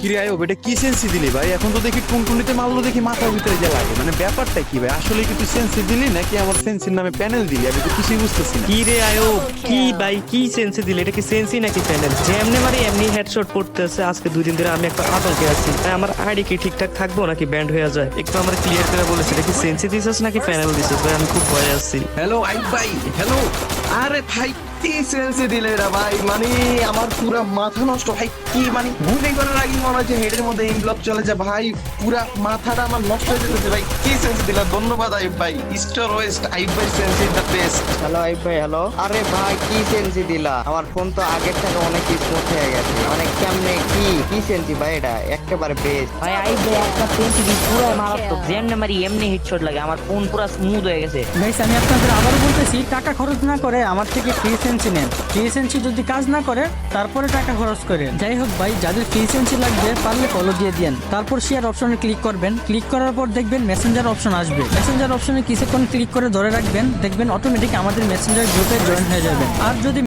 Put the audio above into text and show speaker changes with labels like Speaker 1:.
Speaker 1: কিরে আয়ো এটা কি সেন্সি দিলি ভাই? এখন তো দেখি টুনটুনিতে মারলো দেখি মাথার ভিতরে যা লাগে। মানে ব্যাপারটা কি ভাই? আসলে কি তুই সেন্সি দিলি নাকি আমার সেন্সির নামে প্যানেল দিলি? আমি তো কিছুই বুঝতেছি না।
Speaker 2: কি রে আয়ো কি ভাই কি সেন্সি দিলে? এটা কি সেন্সি নাকি প্যানেল যেমনি মারি এমনি হেডশট পড়তেছে। আজকে দুই দিন ধরে আমি একটা আতঙ্কে আছি। ভাই, আমার আইডি কি ঠিকঠাক থাকব নাকি ব্যান্ড হয়ে যায়? একটু আমার ক্লিয়ার করে বলেছে এটা কি সেন্সি দিছিস নাকি প্যানেল দিছিস? ভাই আমি খুব ভয়ে আছি।
Speaker 3: হ্যালো আই ভাই হ্যালো আরে ভাই কি সেন্সে দিলে ভাই? মানে আমার পুরা মাথা নষ্ট। ভাই কি মানে ভুলে করার আগে মনে হচ্ছে হেডের মধ্যে ইনব্লক চলে যায়। ভাই পুরা মাথাটা আমার নষ্ট হয়ে যেতেছে। ভাই কি সেন্স দিলা? ধন্যবাদ আইব ভাই। স্টোর ওয়েস্ট আইব ভাই sense is the best
Speaker 4: hello আইব ভাই হ্যালো আরে ভাই কি সেন্সি দিলা? আমার ফোন তো আগের থেকে অনেক স্মুথ হয়ে গেছে। অনেক কেমনে কি কি সেন্সি ভাই এটা? একেবারে বেস্ট
Speaker 5: ভাই আই ভাই একটা সেন্সি দি পুরো মারাত্মক। যেমনি মারি এমনি হেডশট লাগে। আমার ফোন পুরো স্মুথ হয়ে গেছে।
Speaker 6: গাইস আমি আপনাদের আবারও বলতেছি টাকা খরচ না করে, আমার থেকে ফ্রিসেন্সি নেন। ফ্রিসেন্সি যদি কাজ না করে, তারপরে টাকা খরচ করে। যাই হোক ভাই, যাদের ফ্রিসেন্সি লাগবে, পারলে কলো দিয়ে দেন তারপর শেয়ার অপশনে ক্লিক করবেন। ক্লিক করার পর দেখবেন মেসেঞ্জার অপশন আসবে। মেসেঞ্জার অপশনে কিছুক্ষণ ক্লিক করে ধরে রাখবেন। দেখবেন অটোমেটিক আমাদের মেসেঞ্জার গ্রুপে জয়েন হয়ে যাবে। আর যদি